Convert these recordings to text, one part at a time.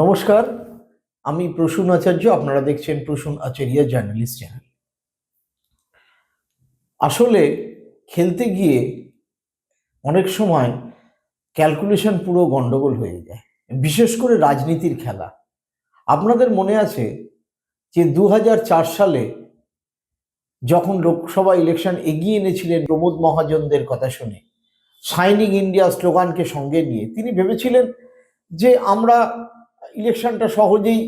নমস্কার, আমি প্রসূন আচার্য, আপনারা দেখছেন প্রসূন আচার্য জার্নালিস্ট চ্যানেল। আসলে খেলতে গিয়ে অনেক সময় ক্যালকুলেশন পুরো গন্ডগোল হয়ে যায়, বিশেষ করে রাজনীতির খেলা। আপনাদের মনে আছে যে দু হাজার চার সালে যখন লোকসভা ইলেকশন এগিয়ে এনেছিলেন প্রমোদ মহাজনদের কথা শুনে শাইনিং ইন্ডিয়া স্লোগানকে সঙ্গে নিয়ে, তিনি ভেবেছিলেন যে আমরা ইলেকশনটা সহজেই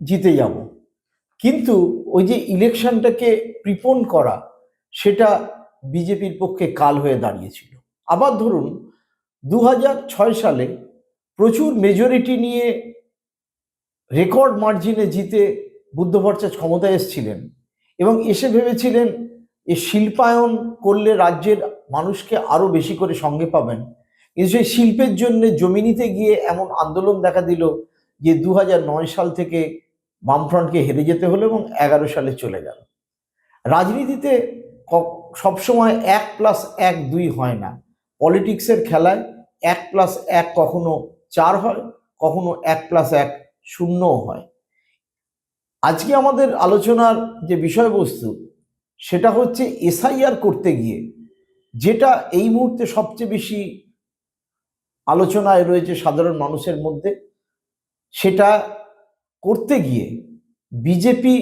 জিতে যাব। কিন্তু ওই যে ইলেকশনটাকে প্রিপন করা, সেটা বিজেপির পক্ষে কাল হয়ে দাঁড়িয়েছিল। আবার ধরুন দু সালে প্রচুর মেজরিটি নিয়ে রেকর্ড মার্জিনে জিতে বুদ্ধ ক্ষমতায় এসেছিলেন এবং এসে ভেবেছিলেন এ শিল্পায়ন করলে রাজ্যের মানুষকে আরও বেশি করে সঙ্গে পাবেন। কিন্তু সেই শিল্পের জন্য জমি নিতে গিয়ে এমন আন্দোলন দেখা দিল যে দু সাল থেকে বামফ্রন্টকে হেরে যেতে হলো এবং এগারো সালে চলে গেল। রাজনীতিতে সবসময় এক প্লাস এক দুই হয় না। পলিটিক্সের খেলায় এক প্লাস এক কখনো চার হয়, কখনো এক প্লাস এক শূন্যও হয়। আজকে আমাদের আলোচনার যে বিষয়বস্তু, সেটা হচ্ছে এসআইআর করতে গিয়ে, যেটা এই মুহূর্তে সবচেয়ে বেশি আলোচনায় রয়েছে সাধারণ মানুষের মধ্যে সেটা করতে গিয়ে বিজেপি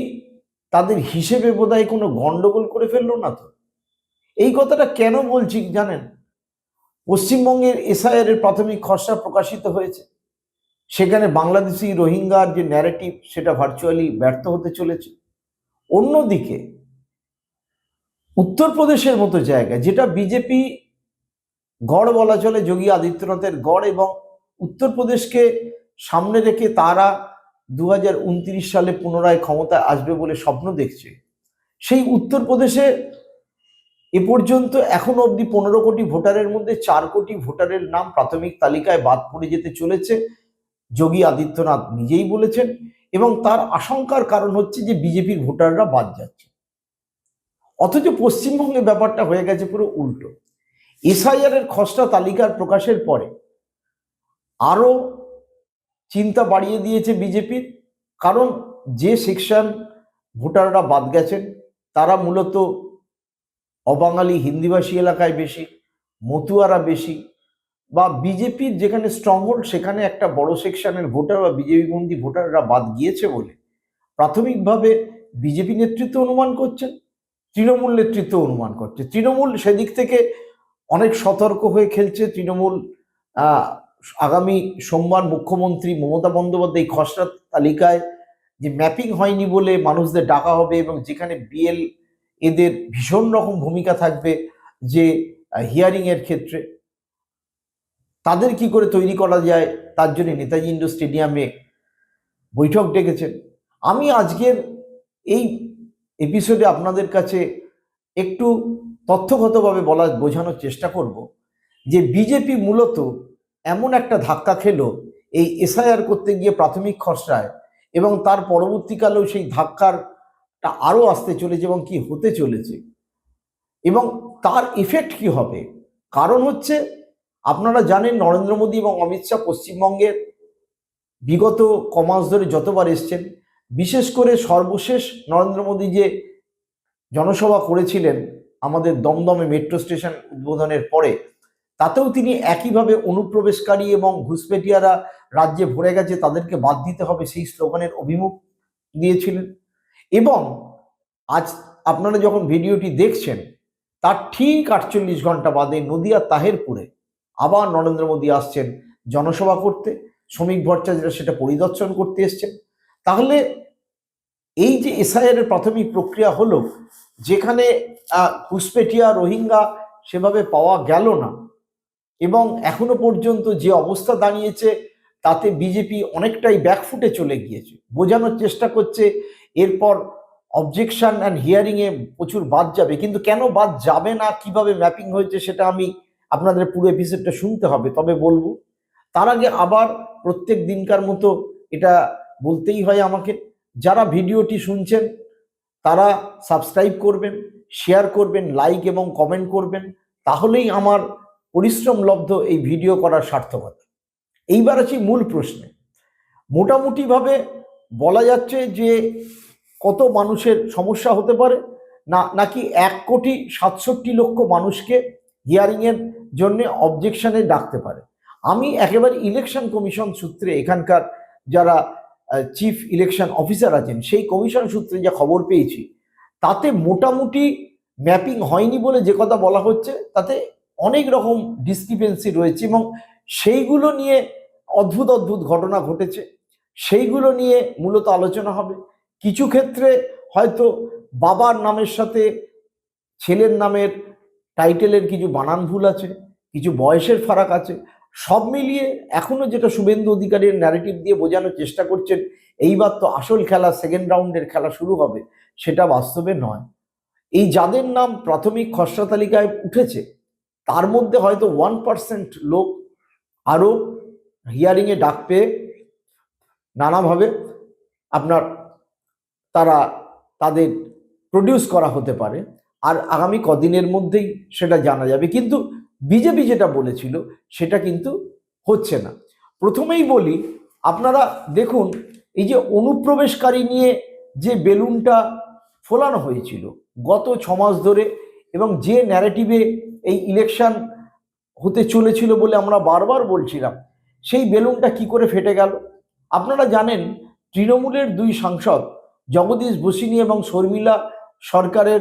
তাদের হিসেবে বোধহয় কোনো গন্ডগোল করে ফেলল না তো? এই কথাটা কেন বলছি জানেন? পশ্চিমবঙ্গের এসআইআর এর প্রাথমিক খসড়া প্রকাশিত হয়েছে। সেখানে বাংলাদেশি রোহিঙ্গার যে ন্যারেটিভ সেটা ভার্চুয়ালি ব্যর্থ হতে চলেছে। অন্যদিকে উত্তরপ্রদেশের মতো জায়গা যেটা বিজেপি গড় বলা চলে যোগী আদিত্যনাথের গড় এবং উত্তরপ্রদেশকে সামনে রেখে তারা দু সালে পুনরায় ক্ষমতায় আসবে বলে স্বপ্ন দেখছে। সেই উত্তরপ্রদেশে এ পর্যন্ত এখনও অবধি পনেরো কোটি ভোটারের মধ্যে চার কোটি ভোটারের নাম প্রাথমিক তালিকায় বাদ পড়ে যেতে চলেছে, যোগী আদিত্যনাথ নিজেই বলেছেন। এবং তার আশঙ্কার কারণ হচ্ছে যে বিজেপির ভোটাররা বাদ যাচ্ছে। অথচ পশ্চিমবঙ্গে ব্যাপারটা হয়ে গেছে পুরো উল্টো। এসআইআর এর খসড়া তালিকার প্রকাশের পরে আরও চিন্তা বাড়িয়ে দিয়েছে বিজেপির কারণ যে সেকশন ভোটাররা বাদ গেছেন, তারা মূলত অবাঙালি হিন্দিভাষী এলাকায় বেশি, মতুয়ারা বেশি বা বিজেপির যেখানে স্ট্রংহোল্ড সেখানে একটা বড় সেকশনের ভোটার বা বিজেপি বন্দী ভোটাররা বাদ গিয়েছে বলে প্রাথমিকভাবে বিজেপি নেতৃত্ব অনুমান করছেন, তৃণমূল নেতৃত্ব অনুমান করছে। তৃণমূল সেদিক থেকে অনেক সতর্ক হয়ে খেলছে। তৃণমূল আগামী সোমবার মুখ্যমন্ত্রী মমতা বন্দ্যোপাধ্যায় খসড়া তালিকায় যে ম্যাপিং হয়নি বলে মানুষদের ডাকা হবে এবং যেখানে বিএল এদের ভীষণ রকম ভূমিকা থাকবে যে হিয়ারিং এর ক্ষেত্রে, তাদের কি করে তৈরি করা যায়? তার জন্য নেতাজি ইন্ডোর স্টেডিয়ামে বৈঠক ডেকেছেন। আমি আজকের এই এপিসোডে আপনাদের কাছে একটু তথ্যগতভাবে বলা বোঝানোর চেষ্টা করব যে বিজেপি মূলত এমন একটা ধাক্কা খেল এই এসআইআর করতে গিয়ে প্রাথমিক খসড়ায় এবং তার পরবর্তীকালেও সেই ধাক্কারটা আরও আসতে চলেছে এবং কি হতে চলেছে। এবং তার ইফেক্ট কি হবে? কারণ হচ্ছে আপনারা জানেন নরেন্দ্র মোদী এবং অমিত শাহ পশ্চিমবঙ্গের বিগত কমাস ধরে যতবার এসছেন, বিশেষ করে সর্বশেষ নরেন্দ্র মোদী যে জনসভা করেছিলেন আমাদের দমদমে মেট্রো স্টেশন উদ্বোধনের পরে তাতেও তিনি একইভাবে অনুপ্রবেশকারী এবং ঘুষপেটিয়ারা রাজ্যে ভরে গেছে তাদেরকে বাদ দিতে হবে সেই স্লোগানের অভিমুখ দিয়েছিলেন এবং আজ আপনারা যখন ভিডিওটি দেখছেন তার ঠিক আটচল্লিশ ঘণ্টা বাদে নদিয়া তাহেরপুরে আবার নরেন্দ্র মোদী আসছেন জনসভা করতে শ্রমিক ভট্টাচার্য সেটা পরিদর্শন করতে এসছেন। তাহলে এই যে এসআইআর এর প্রাথমিক প্রক্রিয়া হলো যেখানে আহ, ঘুষপেটিয়া রোহিঙ্গা সেভাবে পাওয়া গেল না এবং এখনও পর্যন্ত যে অবস্থা দাঁড়িয়েছে, তাতে বিজেপি অনেকটাই ব্যাকফুটে চলে গিয়েছে। বোঝানোর চেষ্টা করছে, এরপর অবজেকশন অ্যান্ড হিয়ারিংয়ে প্রচুর বাদ যাবে। কিন্তু কেন বাদ যাবে না, কীভাবে ম্যাপিং হয়েছে সেটা আমি আপনাদের পুরো এপিসোডটা শুনতে হবে, তবে বলব, তার আগে আবার প্রত্যেক দিনকার মতো এটা বলতেই হয় আমাকে, যারা ভিডিওটি শুনছেন, তারা সাবস্ক্রাইব করবেন শেয়ার করবেন লাইক এবং কমেন্ট করবেন, তাহলেই আমার পরিশ্রম লব্ধ এই ভিডিও করার সার্থকতা। এইবার আছি মূল প্রশ্নে। মোটামুটিভাবে বলা যাচ্ছে যে কত মানুষের সমস্যা হতে পারে না, নাকি এক কোটি সাতষট্টি লক্ষ মানুষকে হিয়ারিংয়ের জন্য অবজেকশানে ডাকতে পারে। আমি একেবারে ইলেকশন কমিশন সূত্রে এখানকার যারা চিফ ইলেকশন অফিসার আছেন, সেই কমিশন সূত্রে যা খবর পেয়েছি, তাতে মোটামুটি ম্যাপিং হয়নি বলে যে কথা বলা হচ্ছে, তাতে অনেক রকম ডিসক্রিপেন্সি রয়েছে এবং সেইগুলো নিয়ে অদ্ভুত অদ্ভুত ঘটনা ঘটেছে। সেইগুলো নিয়ে মূলত আলোচনা হবে। কিছু ক্ষেত্রে হয়তো বাবার নামের সাথে ছেলের নামের টাইটেলের কিছু বানান ভুল আছে, কিছু বয়সের ফারাক আছে। সব মিলিয়ে এখনও যেটা শুভেন্দু অধিকারীর ন্যারেটিভ দিয়ে বোঝানোর চেষ্টা করছেন, এইবার তো আসল খেলা সেকেন্ড রাউন্ডের খেলা শুরু হবে, সেটা বাস্তবে নয়। এই যাদের নাম প্রাথমিক খসড়া তালিকায় উঠেছে তার মধ্যে হয়তো ওয়ান পার্সেন্ট লোক আরও হিয়ারিংয়ে ডাক পেয়ে নানাভাবে আপনার তারা তাদের প্রডিউস করা হতে পারে। আর আগামী কদিনের মধ্যেই সেটা জানা যাবে। কিন্তু বিজেপি যেটা বলেছিল সেটা কিন্তু হচ্ছে না। প্রথমেই বলি, আপনারা দেখুন, এই যে অনুপ্রবেশকারী নিয়ে যে বেলুনটা ফোলানো হয়েছিল গত ছমাস ধরে এবং যে ন্যারেটিভে এই ইলেকশন হতে চলেছিল বলে আমরা বারবার বলছিলাম। সেই বেলুনটা কি করে ফেটে গেল? আপনারা জানেন, তৃণমূলের দুই সাংসদ, জগদীশ বসিনী এবং শর্মিলা সরকারের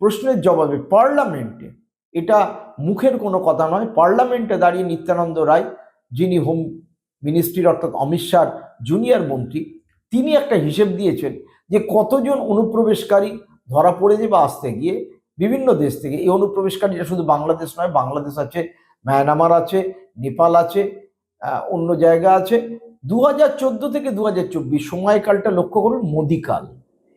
প্রশ্নের জবাবে পার্লামেন্টে, এটা মুখের কোনো কথা নয়, পার্লামেন্টে দাঁড়িয়ে নিত্যানন্দ রায়, যিনি হোম মিনিস্ট্রির অর্থাৎ অমিত শাহ জুনিয়র মন্ত্রী, তিনি একটা হিসেব দিয়েছেন যে কতজন অনুপ্রবেশকারী ধরা পড়েছে বা আসতে গিয়ে বিভিন্ন দেশ থেকে। এই অনুপ্রবেশকারীরা শুধু বাংলাদেশ নয়, বাংলাদেশ আছে, মায়ানমার আছে, নেপাল আছে অন্য জায়গা আছে। দু হাজার চোদ্দ থেকে দু হাজার চব্বিশ সময়কালটা লক্ষ্য করুন মোদিকাল।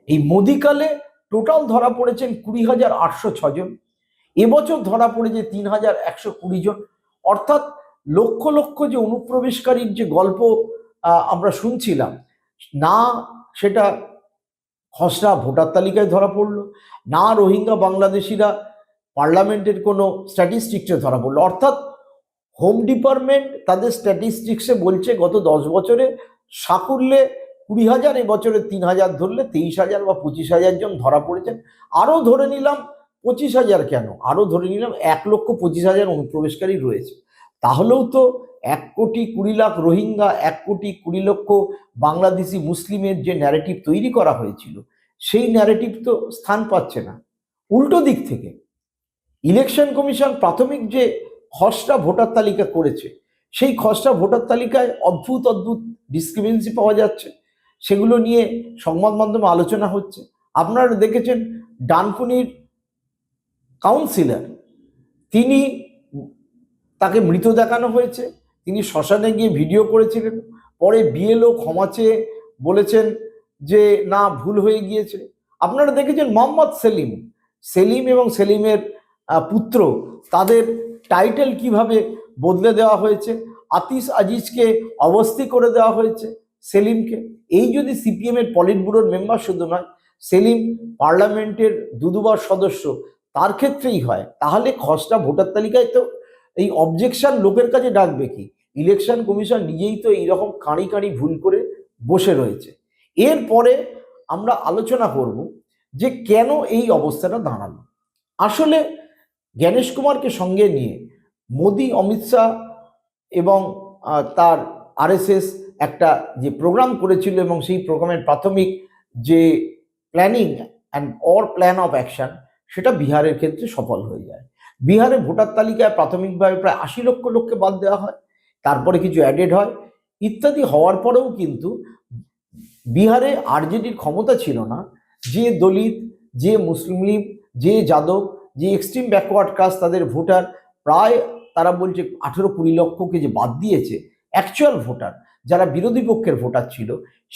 এই মোদিকালে টোটাল ধরা পড়েছেন কুড়ি হাজার আটশো ছজন এবছর ধরা পড়েছে তিন হাজার একশো কুড়ি জন। অর্থাৎ লক্ষ লক্ষ যে অনুপ্রবেশকারীর যে গল্প আমরা শুনছিলাম, না সেটা খসড়া ভোটার তালিকায় ধরা পড়ল। না রোহিঙ্গা বাংলাদেশিরা পার্লামেন্টের কোনো স্ট্যাটিস্টিক্সে ধরা পড়ল। অর্থাৎ হোম ডিপার্টমেন্ট তাদের স্ট্যাটিস্টিক্সে বলছে গত দশ বছরে সাকুল্যে কুড়ি হাজার, এবছরে তিন হাজার ধরলে তেইশ হাজার বা পঁচিশ হাজার জন ধরা পড়েছেন। আরও ধরে নিলাম পঁচিশ হাজার কেন? আরও ধরে নিলাম এক লক্ষ পঁচিশ হাজার অনুপ্রবেশকারী রয়েছে। তাহলেও তো এক কোটি কুড়ি লাখ রোহিঙ্গা, এক কোটি কুড়ি লক্ষ বাংলাদেশি মুসলিমের যে ন্যারেটিভ তৈরি করা হয়েছিল, সেই ন্যারেটিভ তো স্থান পাচ্ছে না। উল্টো দিক থেকে ইলেকশন কমিশন প্রাথমিক যে খসড়া ভোটার তালিকা করেছে, সেই খসড়া ভোটার তালিকায় অদ্ভুত অদ্ভুত ডিসক্রিমিনেন্সি পাওয়া যাচ্ছে। সেগুলো নিয়ে সংবাদ মাধ্যমে আলোচনা হচ্ছে। আপনারা দেখেছেন ডানকুনির কাউন্সিলর তিনি তাকে মৃত দেখানো হয়েছে। তিনি শ্মশানে গিয়ে ভিডিও করেছিলেন। পরে বিএলও ক্ষমা চেয়ে বলেছেন যে, না, ভুল হয়ে গিয়েছে। আপনারা দেখেছেন মোহাম্মদ সেলিম। সেলিম এবং সেলিমের পুত্র, তাদের টাইটেল কীভাবে বদলে দেওয়া হয়েছে? আতিস আজিজকে অবস্থি করে দেওয়া হয়েছে সেলিমকে। এই যদি সিপিএমের পলিট ব্যুরোর মেম্বার শুধু নয়, সেলিম পার্লামেন্টের দুদুবার সদস্য, তার ক্ষেত্রেই হয়। তাহলে খসড়া ভোটার তালিকায় তো এই অবজেকশন লোকের কাছে ডাকবে কি? ইলেকশন কমিশন নিজেই তো এইরকম কাঁড়ি কাঁড়ি ভুল করে বসে রয়েছে। এরপরে আমরা আলোচনা করব যে কেন এই অবস্থাটা দাঁড়াল। আসলে জ্ঞানেশ কুমারকে সঙ্গে নিয়ে মোদি, অমিত শাহ এবং তার আরএসএস একটা যে প্রোগ্রাম করেছিল এবং সেই প্রোগ্রামের প্রাথমিক যে planning and or plan of action সেটা বিহারের ক্ষেত্রে সফল হয়ে যায়। বিহারে ভোটার তালিকায় প্রাথমিকভাবে প্রায় আশি লক্ষ লোককে বাদ দেওয়া হয়, তারপরে কিছু অ্যাডেড হয়, ইত্যাদি হওয়ার পরেও কিন্তু বিহারে আরজেডির ক্ষমতা ছিল না। যে দলিত, যে মুসলিম লীগ, যে যাদব, যে এক্সট্রিম ব্যাকওয়ার্ড কাস্ট তাদের ভোটার, প্রায় তারা বলছে আঠেরো কুড়ি লক্ষকে যে বাদ দিয়েছে অ্যাকচুয়াল ভোটার, যারা বিরোধী পক্ষের ভোটার ছিল,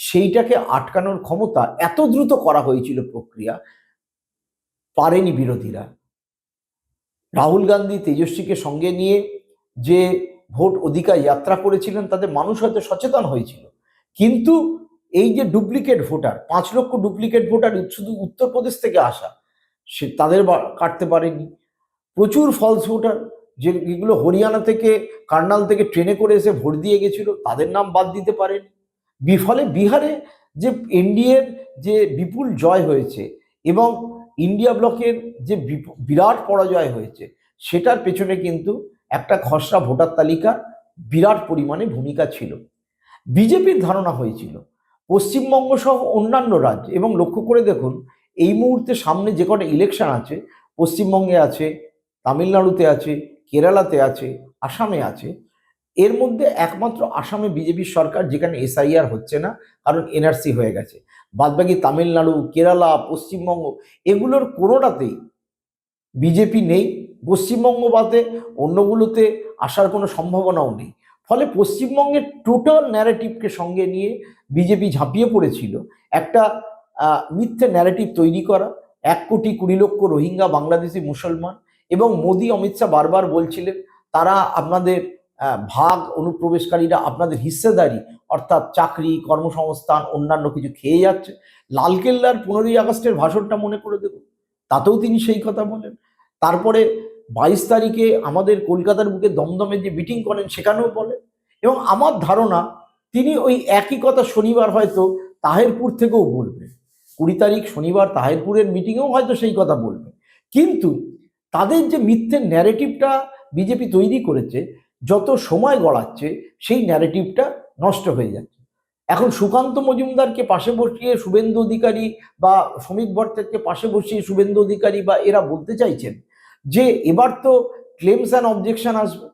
সেইটাকে আটকানোর ক্ষমতা এত দ্রুত করা হয়েছিল প্রক্রিয়া, পারেনি বিরোধীরা। রাহুল গান্ধী তেজস্বীকে সঙ্গে নিয়ে যে ভোট অধিকার যাত্রা করেছিলেন, তাতে মানুষ হয়তো সচেতন হয়েছিল। কিন্তু এই যে ডুপ্লিকেট ভোটার, পাঁচ লক্ষ ডুপ্লিকেট ভোটার শুধু উত্তরপ্রদেশ থেকে আসা, সে তাদের কাটতে পারেনি। প্রচুর ফলস ভোটার যে যেগুলো হরিয়ানা থেকে, কার্নাল থেকে ট্রেনে করে এসে ভোট দিয়ে গেছিল, তাদের নাম বাদ দিতে পারেনি। বিফলে বিহারে যে এনডিএর যে বিপুল জয় হয়েছে এবং ইন্ডিয়া ব্লকের যে বিরাট পরাজয় হয়েছে, সেটার পেছনে কিন্তু একটা খসড়া ভোটার তালিকার বিরাট পরিমাণে ভূমিকা ছিল। বিজেপির ধারণা হয়েছিল, পশ্চিমবঙ্গ সহ অন্যান্য রাজ্য, এবং লক্ষ্য করে দেখুন, এই মুহূর্তে সামনে যে কটা ইলেকশন আছে, পশ্চিমবঙ্গে আছে, তামিলনাড়ুতে আছে, কেরালাতে আছে, আসামে আছে, এর মধ্যে একমাত্র আসামে বিজেপির সরকার যেখানে এসআইআর হচ্ছে না, কারণ এনআরসি হয়ে গেছে। বাদবাকি তামিলনাড়ু, কেরালা, পশ্চিমবঙ্গ, এগুলোর কোনোটাতেই বিজেপি নেই, পশ্চিমবঙ্গ বাদে অন্যগুলোতে আসার কোনো সম্ভাবনাও নেই। ফলে পশ্চিমবঙ্গের টোটাল ন্যারেটিভকে সঙ্গে নিয়ে বিজেপি ঝাঁপিয়ে পড়েছিল। একটা মিথ্যে ন্যারেটিভ তৈরি করা, এক কোটি কুড়ি লক্ষ রোহিঙ্গা, বাংলাদেশি মুসলমান এবং মোদি, অমিত শাহ বারবার বলছিলেন, তারা আপনাদের ভাগ অনুপ্রবেশকারীরা আপনাদের হিস্সেদারি অর্থাৎ চাকরি, কর্মসংস্থান, অন্যান্য কিছু খেয়ে যাচ্ছে। লালকেল্লার পনেরোই আগস্টের ভাষণটা মনে করে দেখুন। তাতেও তিনি সেই কথা বলেন। তারপরে বাইশ তারিখে আমাদের কলকাতার বুকে দমদমে যে মিটিং করেন, সেখানেও বলেন। এবং আমার ধারণা, তিনি ওই একই কথা শনিবার হয়তো তাহেরপুর থেকেও বলবেন কুড়ি তারিখ শনিবার তাহেরপুরের মিটিংয়েও হয়তো সেই কথা বলবে। কিন্তু তাদের যে মিথ্যের ন্যারেটিভটা বিজেপি তৈরি করেছে, যত সময় গড়াচ্ছে, সেই ন্যারেটিভটা নষ্ট হয়ে যাচ্ছে। এখন সুকান্ত মজুমদারকে পাশে বসিয়ে শুভেন্দু অধিকারী বা শ্রমিক ভট্টাচার্যকে পাশে বসিয়ে শুভেন্দু অধিকারী বা এরা বলতে চাইছেন যে এবার তো ক্লেমস অ্যান্ড অবজেকশন আসবে।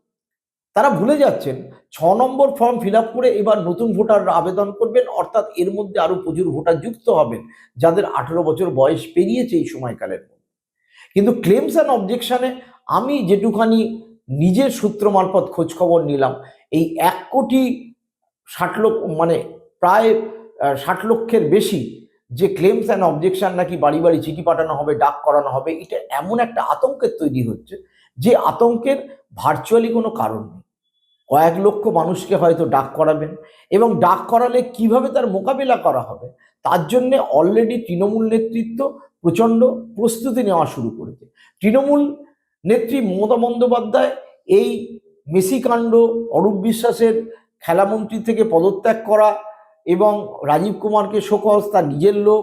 তারা ভুলে যাচ্ছেন, ছ নম্বর ফর্ম ফিল করে এবার নতুন ভোটাররা আবেদন করবেন, অর্থাৎ এর মধ্যে আরও প্রচুর ভোটার যুক্ত হবেন, যাদের আঠেরো বছর বয়স পেরিয়েছে এই সময়কালের মধ্যে। কিন্তু ক্লেমস অ্যান্ড অবজেকশনে আমি যেটুখানি নিজের সূত্র মারফত খোঁজ খবর নিলাম, এই এক কোটি ষাট লক্ষ মানে প্রায় ষাট লক্ষের বেশি যে ক্লেমস অ্যান্ড অবজেকশন নাকি বাড়ি বাড়ি চিঠি পাঠানো হবে, ডাক করানো হবে, এটা এমন একটা আতঙ্কের তৈরি হচ্ছে যে আতঙ্কের ভার্চুয়ালি কোনো কারণ নেই। কয়েক লক্ষ মানুষকে হয়তো ডাক করাবেন এবং ডাক করালে কীভাবে তার মোকাবিলা করা হবে, তার জন্যে অলরেডি তৃণমূল নেতৃত্ব প্রচণ্ড প্রস্তুতি নেওয়া শুরু করেছে। তৃণমূল নেত্রী মমতা বন্দ্যোপাধ্যায় এই মেসিকাণ্ড, অরূপ বিশ্বাসের খেলামন্ত্রী থেকে পদত্যাগ করা এবং রাজীব কুমারকে শোকজ তার নিজের লোক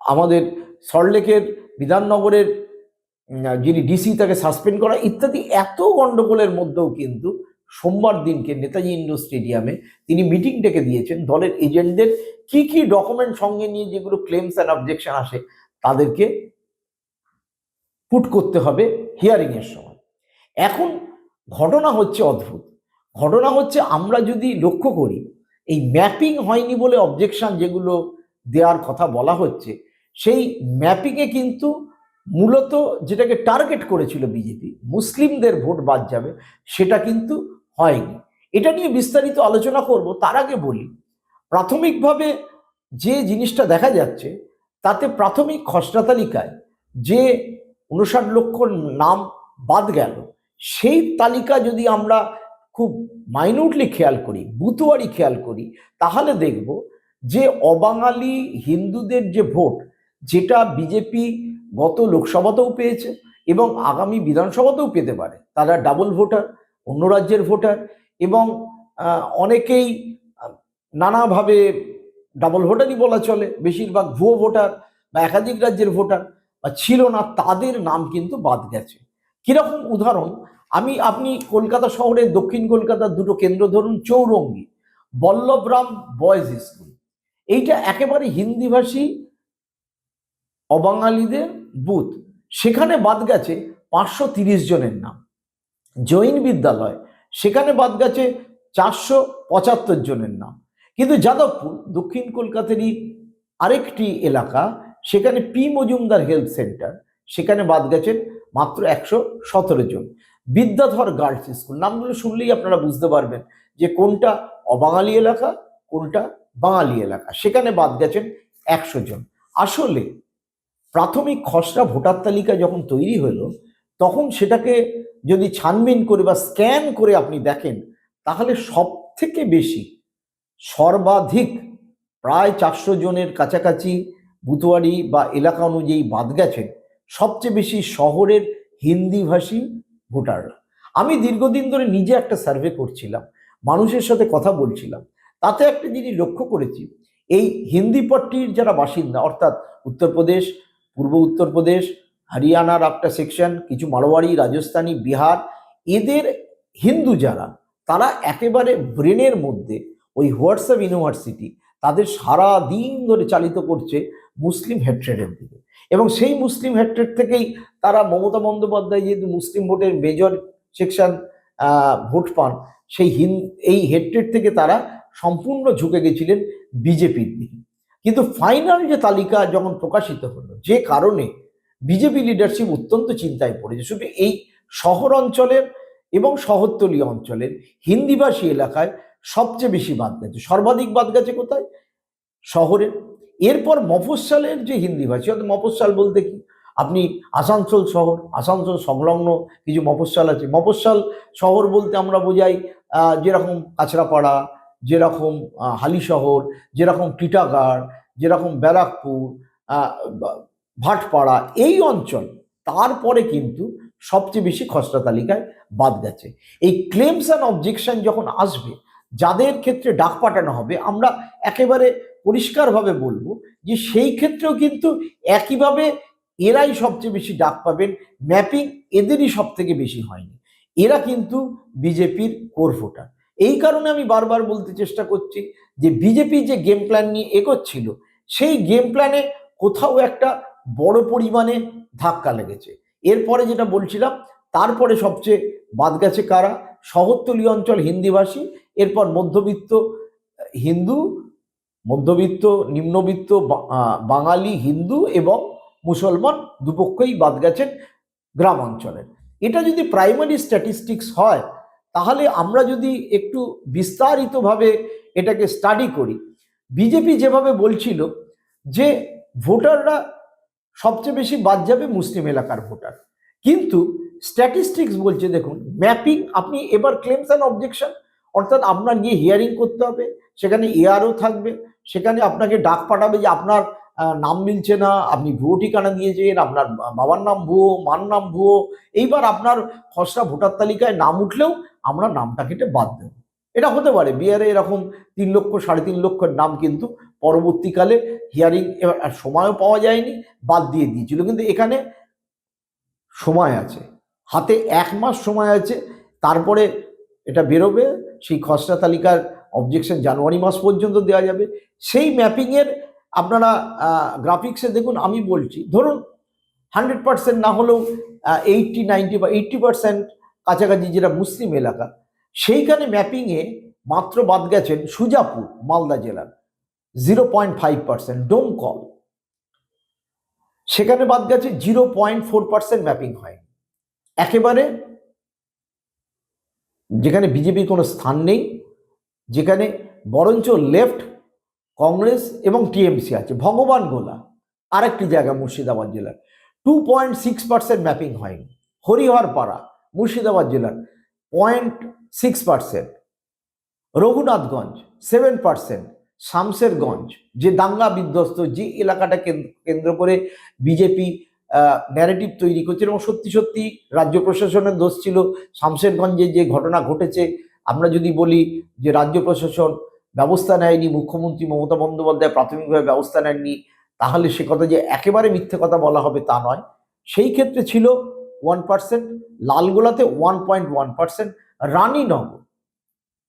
আমাদের সল্টলেকের বিধাননগরের যিনি ডিসি তাকে সাসপেন্ড করা, ইত্যাদি এত গণ্ডগোলের মধ্যেও কিন্তু সোমবার দিনকে নেতাজি ইন্ডোর স্টেডিয়ামে তিনি মিটিং ডেকে দিয়েছেন দলের এজেন্টদের, কি কি ডকুমেন্ট সঙ্গে নিয়ে যেগুলো ক্লেমস অ্যান্ড অবজেকশন আসে তাদেরকে পুট করতে হবে হিয়ারিংয়ের সময়। এখন ঘটনা হচ্ছে অদ্ভুত। ঘটনা হচ্ছে আমরা যদি লক্ষ্য করি, এই ম্যাপিং হয়নি বলে অবজেকশন যেগুলো দেওয়ার কথা বলা হচ্ছে, সেই ম্যাপিংয়ে কিন্তু মূলত যেটাকে টার্গেট করেছিল বিজেপি মুসলিমদের ভোট বাদ যাবে, সেটা কিন্তু হয়নি। এটা নিয়ে বিস্তারিত আলোচনা করব, তার আগে বলি, প্রাথমিকভাবে যে জিনিসটা দেখা যাচ্ছে, তাতে প্রাথমিক খসড়া তালিকায় যে উনষাট লক্ষ নাম বাদ গেল, সেই তালিকা যদি আমরা খুব মাইনিউটলি খেয়াল করি বুতুয়ারি খেয়াল করি, তাহলে দেখব যে অবাঙালি হিন্দুদের যে ভোট, যেটা বিজেপি গত লোকসভাতেও পেয়েছে এবং আগামী বিধানসভাতেও পেতে পারে। তারা ডাবল ভোটার অন্য রাজ্যের ভোটার এবং অনেকেই নানাভাবে ডাবল ভোটারই বলা চলে। বেশিরভাগ ভুয়ো ভোটার বা একাধিক রাজ্যের ভোটার বা ছিল না, তাদের নাম কিন্তু বাদ গেছে। কীরকম উদাহরণ? আমি, আপনি কলকাতা শহরের দক্ষিণ কলকাতার দুটো কেন্দ্র ধরুন, চৌরঙ্গি, বল্লভরাম বয়েজ স্কুল। এইটা একেবারে হিন্দিভাষী অবাঙালিদের বুথ। সেখানে বাদ গেছে পাঁচশো তিরিশ জনের নাম। জৈন বিদ্যালয়, সেখানে বাদ গেছে চারশো পঁচাত্তর জনের নাম। কিন্তু যাদবপুর, দক্ষিণ কলকাতারই আরেকটি এলাকা, সেখানে পি মজুমদার হেলথ সেন্টার, সেখানে বাদ গেছেন মাত্র একশো সতেরো জন। Vidyadhar girls school. নামগুলো শুনলেই আপনারা বুঝতে পারবেন যে কোনটা অবাঙালি এলাকা, কোনটা বাঙালি এলাকা। সেখানে বাদ গেছেন একশো জন। আসলে প্রাথমিক খসড়া ভোটার তালিকা যখন তৈরি হলো, তখন সেটাকে যদি ছানবিন করে বা স্ক্যান করে আপনি দেখেন, তাহলে সব থেকে বেশি সর্বাধিক প্রায় চারশো জনের কাছাকাছি বুতুয়ারি বা এলাকা অনুযায়ী বাদ গেছেন। সবচেয়ে বেশি শহরের হিন্দিভাষী ভোটাররা আমি দীর্ঘদিন ধরে নিজে একটা সার্ভে করছিলাম, মানুষের সাথে কথা বলছিলাম। তাতে একটা জিনিস লক্ষ্য করেছি, এই হিন্দি পট্টির যারা বাসিন্দা, অর্থাৎ উত্তরপ্রদেশ, পূর্ব উত্তরপ্রদেশ, হরিয়ানার একটা সেকশন কিছু মারোয়াড়ি, রাজস্থানী, বিহার, এদের হিন্দু যারা, তারা একেবারে ব্রেনের মধ্যে ওই হোয়াটসঅ্যাপ ইউনিভার্সিটি তাদের সারা দিন ধরে চালিত করছে মুসলিম হেট্রেডের দিকে। এবং সেই মুসলিম হেট্রেড থেকেই তারা মমতা বন্দ্যোপাধ্যায় যেহেতু মুসলিম ভোটের মেজর সেকশন ভোট পান, সেই হিন, এই হেট্রেড থেকে তারা সম্পূর্ণ ঝুঁকে গেছিলেন বিজেপির দিকে। কিন্তু ফাইনাল যে তালিকা যখন প্রকাশিত হলো, যে কারণে বিজেপি লিডারশিপ অত্যন্ত চিন্তায় পড়েছে, শুধু এই শহর অঞ্চলের এবং শহরতলি অঞ্চলের হিন্দিভাষী এলাকায় সবচেয়ে বেশি বাদ গেছে। সর্বাধিক বাদ গেছে কোথায়? শহরে। এরপর মফস্বলের যে হিন্দিভাষী অর্থাৎ মফস্বল বলতে কি? আপনি আসানসোল শহর আসানসোল সংলগ্ন কিছু মফস্বল আছে। মফস্বল শহর বলতে আমরা বোঝাই যেরকম কাছড়াপাড়া যেরকম আহ, হালিশহর যেরকম টিটাগাড় যেরকম ব্যারাকপুর ভাটপাড়া এই অঞ্চল। তারপরে কিন্তু সবচেয়ে বেশি খসড়া তালিকায় বাদ গেছে। এই ক্লেমস অ্যান্ড অবজেকশন যখন আসবে যাদের ক্ষেত্রে ডাক পাঠানো হবে, আমরা একেবারে পরিষ্কারভাবে বলব যে সেই ক্ষেত্রেও কিন্তু একইভাবে এরাই সবচেয়ে বেশি ডাক পাবেন, ম্যাপিং এদেরই সব থেকে বেশি হয়নি। এরা কিন্তু বিজেপির কোর ভোটার। এই কারণে আমি বারবার বলতে চেষ্টা করছি যে বিজেপি যে গেম প্ল্যান নিয়ে এগোচ্ছিল, সেই গেম প্ল্যানে কোথাও একটা বড় পরিমাণে ধাক্কা লেগেছে। এরপরে যেটা বলছিলাম, তারপরে সবচেয়ে বাদ গেছে কারা? শহরতলি অঞ্চল হিন্দিভাষী এরপর মধ্যবিত্ত, হিন্দু, মধ্যবিত্ত, নিম্নবিত্ত বাঙালি, হিন্দু এবং মুসলমান দুপক্ষই বাদ গেছেন গ্রাম অঞ্চলের এটা যদি প্রাইমারি স্ট্যাটিস্টিক্স হয়, তাহলে আমরা যদি একটু বিস্তারিতভাবে এটাকে স্টাডি করি। বিজেপি যেভাবে বলছিল যে ভোটাররা সবচেয়ে বেশি বাদ যাবে মুসলিম এলাকার ভোটার। কিন্তু স্ট্যাটিস্টিক্স বলছে দেখুন ম্যাপিং আপনি এবার ক্লেমস অ্যান্ড অবজেকশন অর্থাৎ আপনার গিয়ে হিয়ারিং করতে হবে, সেখানে এআরও থাকবে, সেখানে আপনাকে ডাক পাঠাবে যে আপনার নাম মিলছে না, আপনি ভুয়ো ঠিকানা দিয়েছেন আপনার বাবার নাম ভুয়ো, মার নাম ভুয়ো, এইবার আপনার খসড়া ভোটার তালিকায় নাম উঠলেও আমরা নামটা কেটে বাদ দেব। এটা হতে পারে বিহারে এরকম তিন লক্ষ, সাড়ে তিন লক্ষের নাম কিন্তু পরবর্তীকালে হিয়ারিং সময়ও পাওয়া যায়নি, বাদ দিয়ে দিয়েছিল। কিন্তু এখানে সময় আছে, হাতে এক মাস সময় আছে, তারপরে এটা বেরোবে সেই খসড়া তালিকার অবজেকশন জানুয়ারি মাস পর্যন্ত দেওয়া যাবে। সেই ম্যাপিংয়ের আপনারা গ্রাফিক্সে দেখুন আমি বলছি, ধরুন হান্ড্রেড পার্সেন্ট না হলেও এইটটি নাইনটি বা এইটটি পার্সেন্ট কাছাকাছি যেটা মুসলিম এলাকা, সেইখানে ম্যাপিংয়ে মাত্র বাদ গেছেন সুজাপুর, মালদা জেলার zero point five percent Domkal সেখানে বাদ গেছে zero point four percent mapping হয়। একেবারে যেখানে বিজেপির কোনো স্থান নেই, যেখানে বরঞ্চ লেফট কংগ্রেস এবং টিএমসি আছে, ভগবান গোলা আরেকটি জায়গা মুর্শিদাবাদ জেলার। Two point six percent mapping হয়নি। হরিহরপাড়া, মুর্শিদাবাদ জেলার point six percent Raghunathganj seven percent Samserganj যে দাঙ্গা বিধ্বস্ত, যে এলাকাটা কেন্দ্র- কেন্দ্র করে বিজেপি ন্যারেটিভ তৈরি করছে। এবং সত্যি সত্যি রাজ্য প্রশাসনের দোষ ছিল শামসেরগঞ্জে যে ঘটনা ঘটেছে। আমরা যদি বলি যে রাজ্য প্রশাসন ব্যবস্থা নেয়নি, মুখ্যমন্ত্রী মমতা বন্দ্যোপাধ্যায় প্রাথমিকভাবে ব্যবস্থা নেননি, তাহলে সে কথা যে একেবারে মিথ্যে কথা বলা হবে তা নয়। সেই ক্ষেত্রে ছিল one percent লালগোলাতে one point one percent Raninagar.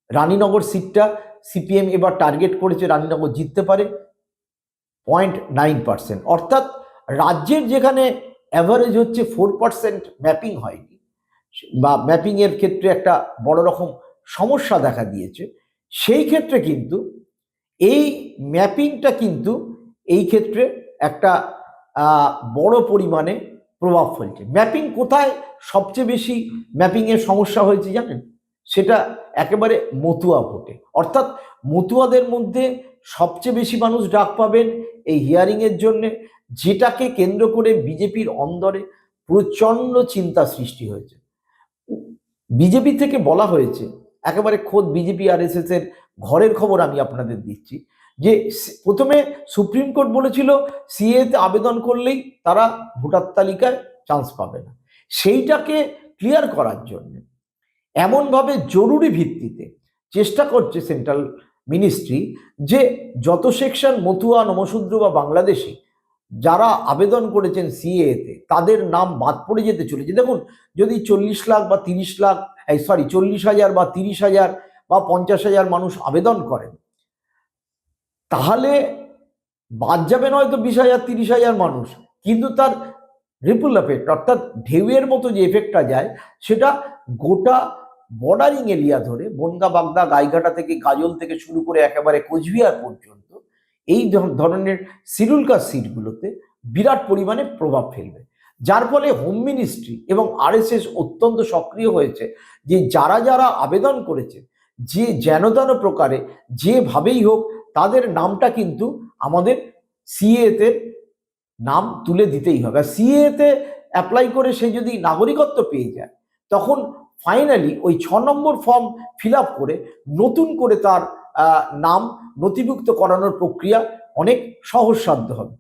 Raninagar সিটটা সিপিএম এবার টার্গেট করেছে, রানীনগর জিততে পারে পয়েন্ট নাইন পার্সেন্ট অর্থাৎ রাজ্যের যেখানে অ্যাভারেজ হচ্ছে ফোর পার্সেন্ট ম্যাপিং হয়নি, বা ম্যাপিংয়ের ক্ষেত্রে একটা বড় রকম সমস্যা দেখা দিয়েছে। সেই ক্ষেত্রে কিন্তু এই ম্যাপিংটা কিন্তু এই ক্ষেত্রে একটা বড় পরিমাণে প্রভাব ফেলছে। ম্যাপিং কোথায় সবচেয়ে বেশি ম্যাপিংয়ের সমস্যা হয়েছে জানেন? সেটা একেবারে মতুয়া ভোটে। অর্থাৎ মতুয়াদের মধ্যে সবচেয়ে বেশি মানুষ ডাক পাবেন এই হিয়ারিংয়ের জন্যে, যেটাকে কেন্দ্র করে বিজেপির অন্দরে প্রচণ্ড চিন্তা সৃষ্টি হয়েছে। বিজেপি থেকে বলা হয়েছে, একেবারে খোদ বিজেপি আর এস এর ঘরের খবর আমি আপনাদের দিচ্ছি, যে প্রথমে সুপ্রিম কোর্ট বলেছিল সিএতে আবেদন করলেই তারা ভোটার তালিকায় চান্স পাবে না। সেইটাকে ক্লিয়ার করার জন্য, এমনভাবে জরুরি ভিত্তিতে চেষ্টা করছে সেন্ট্রাল মিনিস্ট্রি যে যত সেকশন মতুয়া নমশূদ্র বা বাংলাদেশি যারা আবেদন করেছেন সিএতে তাদের নাম বাদ পড়ে যেতে চলেছে। দেখুন, যদি চল্লিশ লাখ বা তিরিশ লাখ সরি চল্লিশ হাজার বা তিরিশ হাজার বা পঞ্চাশ হাজার মানুষ আবেদন করেন, তাহলে বাদ যাবে না হয়তো বিশ হাজার, তিরিশ হাজার মানুষ, কিন্তু তার রিপুল এফেক্ট অর্থাৎ ঢেউয়ের মতো যে এফেক্টটা যায়, সেটা গোটা বর্ডারিং এরিয়া ধরে বনগা বাগদা গাইঘাটা থেকে গাজল থেকে শুরু করে একেবারে কোচবিহার পর্যন্ত এই ধরনের কাস্ট সিটগুলোতে বিরাট পরিমাণে প্রভাব ফেলবে। যার ফলে হোম মিনিস্ট্রি এবং আরএসএস অত্যন্ত সক্রিয় হয়েছে যে যারা যারা আবেদন করেছে, যে যেনতেন প্রকারে, যেভাবেই হোক, তাদের নামটা কিন্তু আমাদের সিএতে নাম তুলে দিতেই হবে। আর সিএতে অ্যাপ্লাই করে সে যদি নাগরিকত্ব পেয়ে যায়, তখন ফাইনালি ওই ছ নম্বর ফর্ম ফিল করে নতুন করে তার নাম নথিভুক্ত করানোর প্রক্রিয়া অনেক সহজসাধ্য হবে।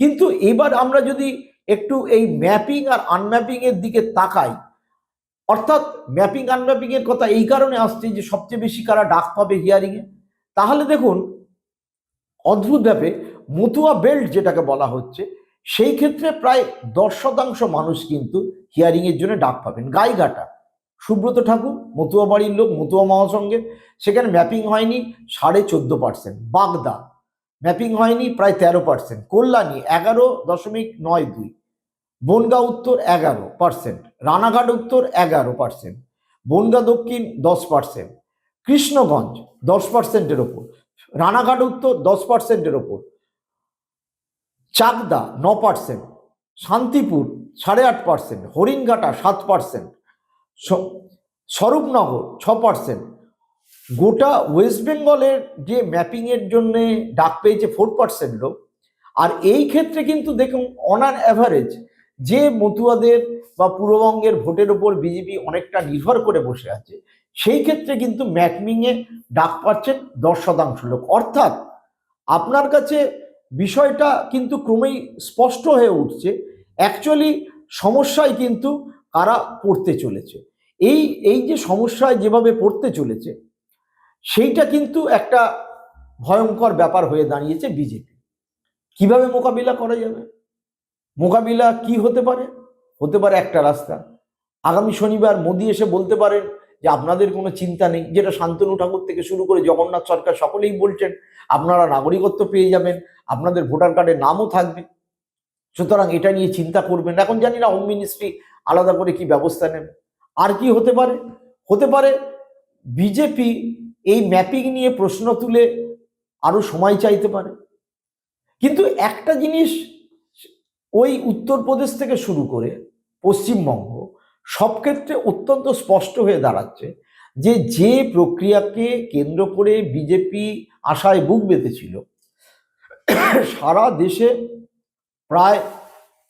কিন্তু এবার আমরা যদি একটু এই ম্যাপিং আর আনম্যাপিং এর দিকে তাকাই, অর্থাৎ ম্যাপিং আনম্যাপিং এর কথা এই কারণে আসছে যে সবচেয়ে বেশি কারা ডাক পাবে হিয়ারিং এ, তাহলে দেখুন অদ্ভুতভাবে মতুয়া বেল্ট যেটাকে বলা হচ্ছে, সেই ক্ষেত্রে প্রায় দশ শতাংশ মানুষ কিন্তু হিয়ারিং এর জন্য ডাক পাবেন, গাইঘাটা। সুব্রত ঠাকুর, মতুয়া বাড়ির লোক, মতুয়া মহাসংঘের সেখানে ম্যাপিং হয়নি, সাড়ে চোদ্দ পার্সেন্ট বাগদা। ম্যাপিং হয়নি, প্রায় তেরো পার্সেন্ট কল্যাণী, এগারো দশমিক নয় দুই। বনগা উত্তর এগারো পার্সেন্ট রানাঘাট উত্তর এগারো পার্সেন্ট বনগা দক্ষিণ দশ পার্সেন্ট কৃষ্ণগঞ্জ দশ পার্সেন্টের ওপর। রানাঘাট উত্তর দশ পার্সেন্টের ওপর। চাকদা ন পার্সেন্ট শান্তিপুর সাড়ে আট পার্সেন্ট হরিণঘাটা সাত পার্সেন্ট স্বরূপনগর, ছ পার্সেন্ট গোটা ওয়েস্ট বেঙ্গলের যে ম্যাপিংয়ের জন্য ডাক পেয়েছে ফোর পার্সেন্ট লোক। আর এই ক্ষেত্রে কিন্তু দেখুন অন অ্যাভারেজ যে মতুয়াদের বা পূর্ববঙ্গের ভোটের ওপর বিজেপি অনেকটা নির্ভর করে বসে আছে, সেই ক্ষেত্রে কিন্তু ম্যাপিংয়ে ডাক পাচ্ছেন দশ শতাংশ লোক। অর্থাৎ আপনার কাছে বিষয়টা কিন্তু ক্রমেই স্পষ্ট হয়ে উঠছে। অ্যাকচুয়ালি সমস্যায় কিন্তু কারা পড়তে চলেছে। এই এই যে সমস্যায় যেভাবে পড়তে চলেছে, সেইটা কিন্তু একটা ভয়ঙ্কর ব্যাপার হয়ে দাঁড়িয়েছে বিজেপি। কীভাবে মোকাবিলা করা যাবে? মোকাবিলা কি হতে পারে? হতে পারে একটা রাস্তা। আগামী শনিবার মোদি এসে বলতে পারেন যে, আপনাদের কোনো চিন্তা নেই। যেটা শান্তনু ঠাকুর থেকে শুরু করে জগন্নাথ সরকার সকলেই বলছেন, আপনারা নাগরিকত্ব পেয়ে যাবেন, আপনাদের ভোটার কার্ডে নামও থাকবে। সুতরাং এটা নিয়ে চিন্তা করবেন। এখন জানি না হোম মিনিস্ট্রি আলাদা করে কি ব্যবস্থা নেবে? আর কি হতে পারে? হতে পারে বিজেপি এই ম্যাপিং নিয়ে প্রশ্ন তুলে আরও সময় চাইতে পারে। কিন্তু একটা জিনিস ওই উত্তরপ্রদেশ থেকে শুরু করে পশ্চিমবঙ্গ সব ক্ষেত্রে অত্যন্ত স্পষ্ট হয়ে দাঁড়াচ্ছে যে যে প্রক্রিয়াকে কেন্দ্র করে বিজেপি আশায় বুক বেঁধেছিল, সারা দেশে প্রায়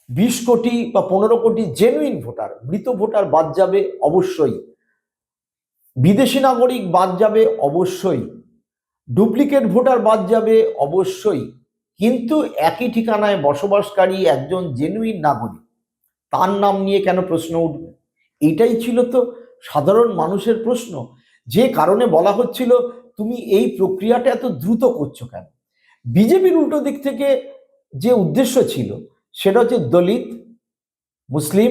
বিশ কোটি বা পনেরো কোটি জেনুইন ভোটার, মৃত ভোটার বাদ যাবে অবশ্যই। বিদেশি নাগরিক বাদ যাবে অবশ্যই। ডুপ্লিকেট ভোটার বাদ যাবে অবশ্যই। কিন্তু একই ঠিকানায় বসবাসকারী একজন জেনুইন নাগরিক, তার নাম নিয়ে কেন প্রশ্ন উঠবে? এটাই ছিল তো সাধারণ মানুষের প্রশ্ন। যে কারণে বলা হচ্ছিল, তুমি এই প্রক্রিয়াটা এত দ্রুত করছ কেন? বিজেপির উল্টো দিক থেকে যে উদ্দেশ্য ছিল সেটা হচ্ছে দলিত, মুসলিম,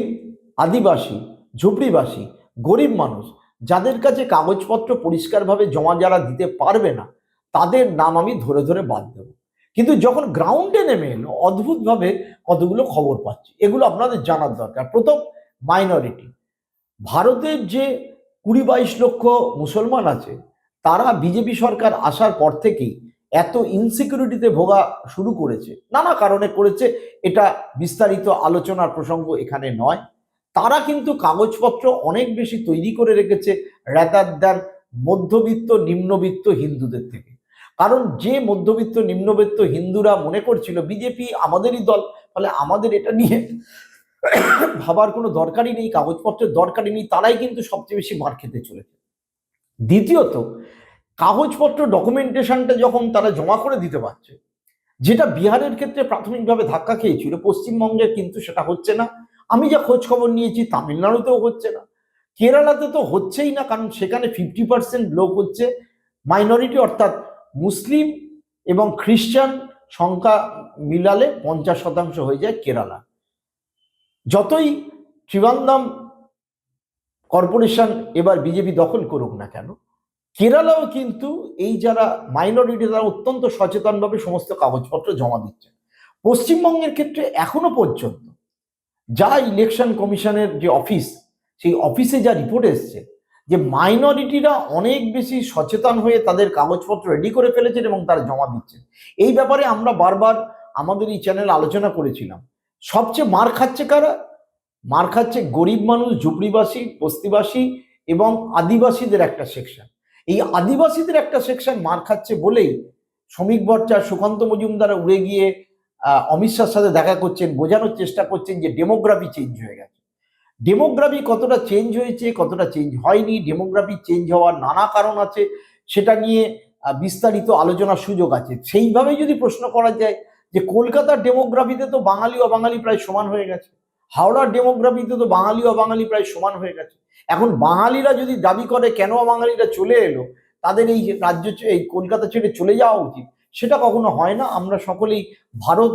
আদিবাসী, ঝুপড়িবাসী, গরিব মানুষ, যাদের কাছে কাগজপত্র পরিষ্কারভাবে জমা যারা দিতে পারবে না, তাদের নাম আমি ধরে ধরে বাদ দেব। কিন্তু যখন গ্রাউন্ডে নেমে এলো, অদ্ভুতভাবে কতগুলো খবর পাচ্ছি। এগুলো আপনাদের জানার দরকার। প্রথম মাইনরিটি ভারতের যে কুড়ি বাইশ লক্ষ মুসলমান আছে, তারা বিজেপি সরকার আসার পর থেকেই এত ইনসিকিউরিটিতে ভোগা শুরু করেছে, নানা কারণে করেছে, এটা বিস্তারিত আলোচনার প্রসঙ্গ এখানে নয়। তারা কিন্তু কাগজপত্র অনেক বেশি তৈরি করে রেখেছে র্যাদার দ্যান মধ্যবিত্ত, নিম্নবিত্ত হিন্দুদের থেকে। কারণ যে মধ্যবিত্ত, নিম্নবিত্ত হিন্দুরা মনে করছিল, বিজেপি আমাদেরই দল ফলে আমাদের এটা নিয়ে ভাবার কোনো দরকারই নেই, কাগজপত্রের দরকারই নেই। তারাই কিন্তু সবচেয়ে বেশি মার খেতে চলেছে। দ্বিতীয়ত কাগজপত্র ডকুমেন্টেশনটা যখন তারা জমা করে দিতে পারছে, যেটা বিহারের ক্ষেত্রে প্রাথমিকভাবে ধাক্কা খেয়েছিল পশ্চিমবঙ্গে কিন্তু সেটা হচ্ছে না। আমি যা খোঁজ খবর নিয়েছি, তামিলনাড়ুতেও হচ্ছে না। কেরালাতে তো হচ্ছেই না, কারণ সেখানে ফিফটি পার্সেন্ট লোক হচ্ছে মাইনরিটি অর্থাৎ মুসলিম এবং খ্রিস্টান সংখ্যা মিলালে পঞ্চাশ শতাংশ হয়ে যায় কেরালা। যতই ত্রিবান্দাম কর্পোরেশন এবার বিজেপি দখল করুক না কেন কেরালাও কিন্তু এই যারা মাইনরিটি তারা অত্যন্ত সচেতনভাবে সমস্ত কাগজপত্র জমা দিচ্ছে। পশ্চিমবঙ্গের ক্ষেত্রে এখনও পর্যন্ত যা ইলেকশন কমিশনের যে অফিস সেই অফিসে যা রিপোর্ট এসছে যে মাইনরিটিরা অনেক বেশি সচেতন হয়ে তাদের কাগজপত্র রেডি করে ফেলেছেন এবং তারা জমা দিচ্ছেন। এই ব্যাপারে আমরা বারবার আমাদের এই চ্যানেল আলোচনা করেছিলাম। সবচেয়ে মার খাচ্ছে কারা? মার খাচ্ছে গরিব মানুষ, ঝুপড়িবাসী, বস্তিবাসী এবং আদিবাসীদের একটা সেকশন এই আদিবাসীদের একটা সেকশন মার খাচ্ছে বলেই শ্রমিক ভট্টাচার্য সুকান্ত মজুমদার উড়ে গিয়ে অমিত শাহর সাথে দেখা করছেন, বোঝানোর চেষ্টা করছেন যে ডেমোগ্রাফি চেঞ্জ হয়ে গেছে। ডেমোগ্রাফি কতটা চেঞ্জ হয়েছে, কতটা চেঞ্জ হয়নি ডেমোগ্রাফি চেঞ্জ হওয়ার নানা কারণ আছে, সেটা নিয়ে বিস্তারিত আলোচনার সুযোগ আছে। সেইভাবে যদি প্রশ্ন করা যায় যে কলকাতার ডেমোগ্রাফিতে তো বাঙালি, অবাঙালি প্রায় সমান হয়ে গেছে। হাওড়ার ডেমোগ্রাফিতে তো বাঙালি অবাঙালি প্রায় সমান হয়ে গেছে। এখন বাঙালিরা যদি দাবি করে, কেন বাঙালিরা চলে এলো? তাদের এই রাজ্য এই কলকাতা ছেড়ে চলে যাওয়া উচিত। সেটা কখনো হয় না। আমরা সকলেই ভারত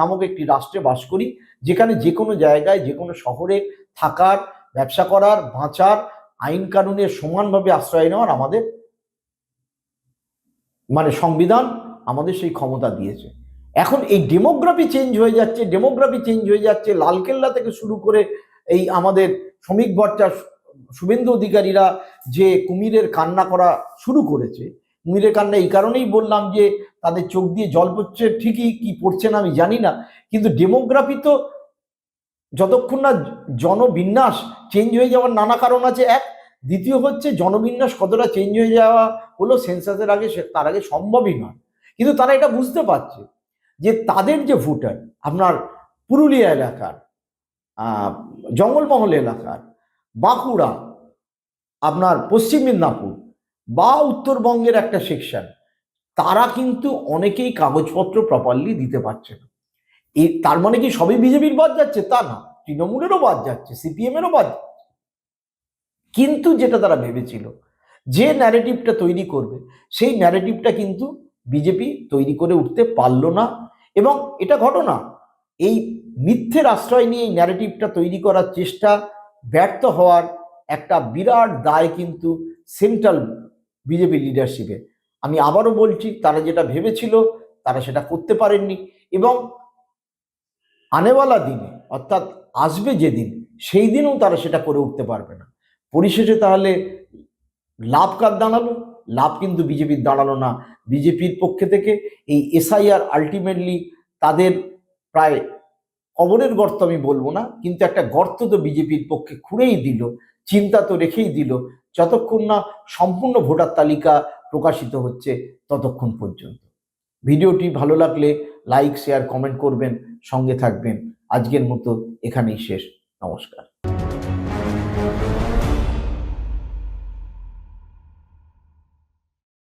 নামক একটি রাষ্ট্রে বাস করি, যেখানে যে কোনো জায়গায় যে কোনো শহরে থাকার, ব্যবসা করার, বাঁচার, আইন কানুনের সমানভাবে আশ্রয় নেওয়ার আমাদের মানে সংবিধান আমাদের সেই ক্ষমতা দিয়েছে। এখন এই ডেমোগ্রাফি চেঞ্জ হয়ে যাচ্ছে ডেমোগ্রাফি চেঞ্জ হয়ে যাচ্ছে, লালকেল্লা থেকে শুরু করে এই আমাদের শ্রমিক ভট্টাচার্য শুভেন্দু অধিকারীরা যে কুমিরের কান্না করা শুরু করেছে, কুমিরের কান্না এই কারণেই বললাম যে তাদের চোখ দিয়ে জল পড়ছে, ঠিকই কি পড়ছে না আমি জানি না, কিন্তু ডেমোগ্রাফি তো যতক্ষণ না জনবিন্যাস চেঞ্জ হয়ে যাওয়ার নানা কারণ আছে, এক, দ্বিতীয় হচ্ছে জনবিন্যাস কতটা চেঞ্জ হয়ে যাওয়া হলো সেন্সাসের আগে তার আগে সম্ভবই নয়, কিন্তু তারা এটা বুঝতে পারছে। যে তাদের যে ভোটার, আপনার পুরুলিয়া এলাকার জঙ্গলমহল এলাকার, বাঁকুড়া, আপনার পশ্চিম মেদিনীপুর বা উত্তরবঙ্গের একটা সেকশন তারা কিন্তু অনেকেই কাগজপত্র প্রপারলি দিতে পারছে না। এই তার মানে কি সবই বিজেপির বাদ যাচ্ছে? তা না। তৃণমূলেরও বাদ যাচ্ছে সিপিএম এরও বাদ। কিন্তু যেটা তারা ভেবেছিল, যে ন্যারেটিভটা তৈরি করবে, সেই ন্যারেটিভটা কিন্তু বিজেপি তৈরি করে উঠতে পারল না এবং এটা ঘটনা। এই মিথ্যের আশ্রয় নিয়ে এই ন্যারেটিভটা তৈরি করার চেষ্টা ব্যর্থ হওয়ার একটা বিরাট দায় কিন্তু সেন্ট্রাল বিজেপি লিডারশিপে আমি আবারও বলছি, তারা যেটা ভেবেছিল, তারা সেটা করতে পারেননি এবং আনেওয়ালা দিনে, অর্থাৎ আসবে যেদিন, সেই দিনও তারা সেটা করে উঠতে পারবে না। পরিশেষে তাহলে লাভ কার দাঁড়াল? লাভ কিন্তু বিজেপির দাঁড়াল না। বিজেপির পক্ষে থেকে এই এসআইআর আলটিমেটলি তাদের প্রায় কবরের গর্ত আমি বলব না, কিন্তু একটা গর্ত তো বিজেপির পক্ষে খুঁড়েই দিল, চিন্তা তো রেখেই দিল। যতক্ষণ না সম্পূর্ণ ভোটার তালিকা প্রকাশিত হচ্ছে ততক্ষণ পর্যন্ত। ভিডিওটি ভালো লাগলে লাইক, শেয়ার, কমেন্ট করবেন, সঙ্গে থাকবেন। আজকের মতো এখানেই শেষ। নমস্কার।